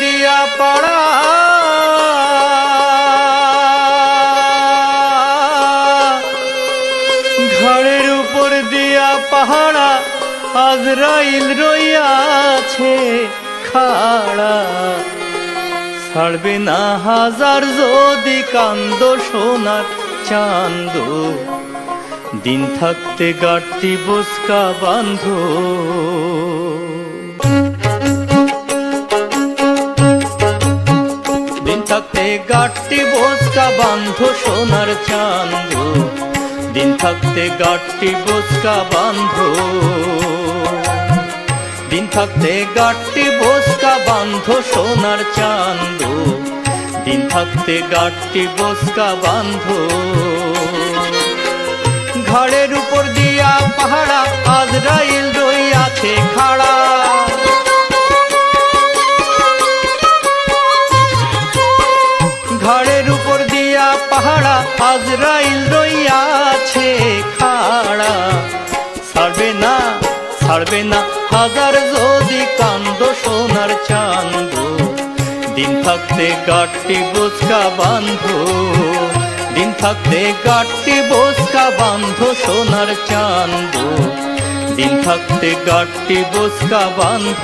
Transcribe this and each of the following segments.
দিয়া পাড়া। ঘাড়ের উপর দিয়া পাহাড়া আজরাইল রইয়াছে খাড়া। ছাড়বে না হাজার যদি কান্দ সোনার চান্দ। দিন থাকতে গাড়তি বসকা বান্ধ থাকতে গাড়তি বসকা বান্ধ সোনার চান্দ দিন থাকতে গাড়তি বসকা বান্ধ দিন থাকতে গাড়তি বোসকা বান্ধ সোনার চান্দ দিন থাকতে গাড়তি বোসকা বান্ধ ঘাড়ের উপর দিয়া পাহাড়া, আজরাইল রই আছে খাড়া। ছাড়বে না হাজার যদি কান্দ সোনার চান্দ দিন থাকতে গাঠটি বোঝকা বান্ধ দিন থাকতে কাটটি বোঝকা বান্ধ সোনার চান্দ দিন থাকতে কাটটি বোঝকা বান্ধ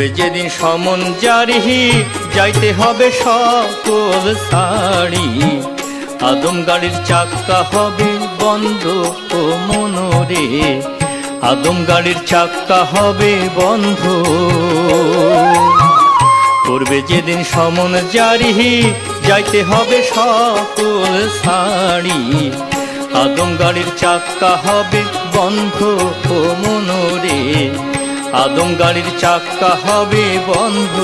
করবে যেদিন সমন জারিহি, যাইতে হবে সকল শাড়ি আদম গাড়ির চাক্কা হবে বন্ধ ও মনোরে। আদম গাড়ির চাক্কা হবে বন্ধ। করবে যেদিন সমন জারিহি, যাইতে হবে সকল শাড়ি আদম গাড়ির চাক্কা হবে বন্ধ ও মনোরে। আদম গাড়ির চাক্কা হবে বন্ধ।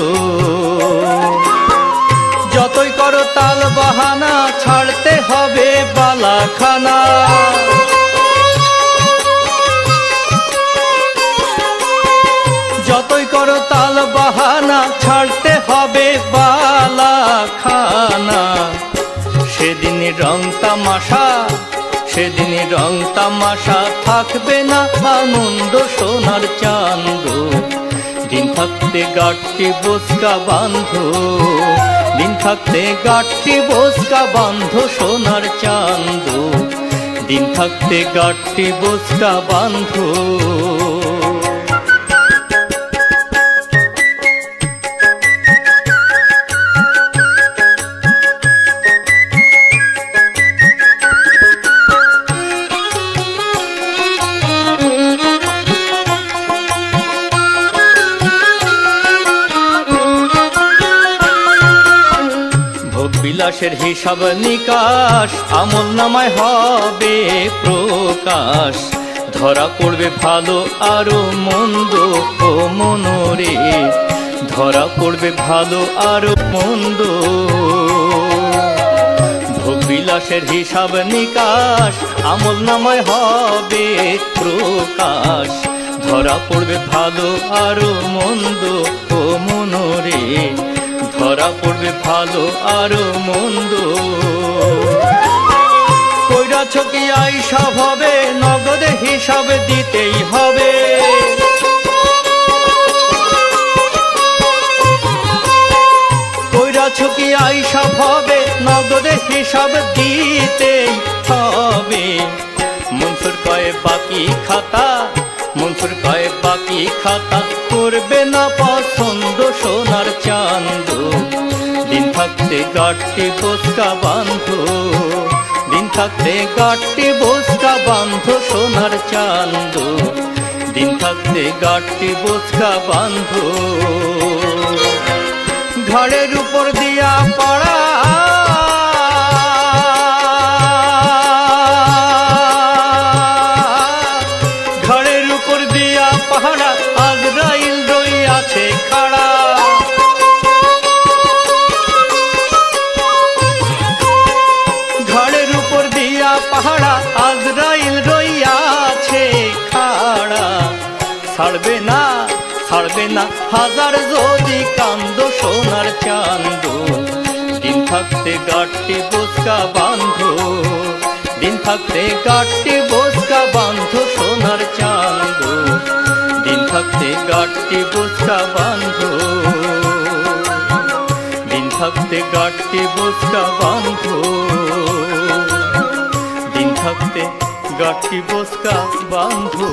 যতই করো তাল বাহানা, ছাড়তে হবে বালাখানা। যতই করো তাল বাহানা, ছাড়তে হবে বালাখানা। সেদিন রং তামাশা সেদিন রং তামাশা থাকবে না আনন্দ সোনার চান্দ। দিন থাকতে গাঠটি বোসকা বান্ধ দিন থাকতে গাঠটি বোসকা বান্ধ সোনার চান্দ। দিন থাকতে গাঠটি বোসকা বান্ধ ভোগ হিসাব নিকাশ, আমল নামায় হবে প্রকাশ। ধরা পড়বে ভালো আরও মন্দ ও মনোরে ধরা পড়বে ভালো আরও মন্দ। ভোগ বিলাসের হিসাব নিকাশ, আমল নামায় হবে প্রকাশ। ধরা পড়বে ভালো আরও মন্দ ও মনোরে ধরা পড়বে ভালো আরও মন্দ। কইরা ছকি আইসব হবে, নগদে হিসাব দিতেই হবে। কইরা ছকি আইসব হবে, নগদে হিসাব দিতেই হবে। মনসুর কয়ে বাকি খাতা, মনসুর কয়ে বাকি খাতা, করবে না পছন্দ সোনার চান্দ থাকতে বোসকা বান্ধ দিন থাকতে গাঠটি বোসকা বান্ধ সোনার চান্দ। দিন থাকতে গাঠটি বোসকা বান্ধ ঘাড়ের উপর দিয়া পড়া ছাড়বে না ছাড়বে না। হাজার যদি কান্দ, সোনার চান্দু, দিন থাকতে গাঠটি বোসকা বান্ধো দিন থাকতে গাঠটি বোসকা বান্ধ সোনার চান্দু, দিন থাকতে গাঠটি বোসকা বান্ধো দিন থাকতে গাঠটি বোসকা বান্ধো দিন থাকতে গাঠটি বোসকা বান্ধো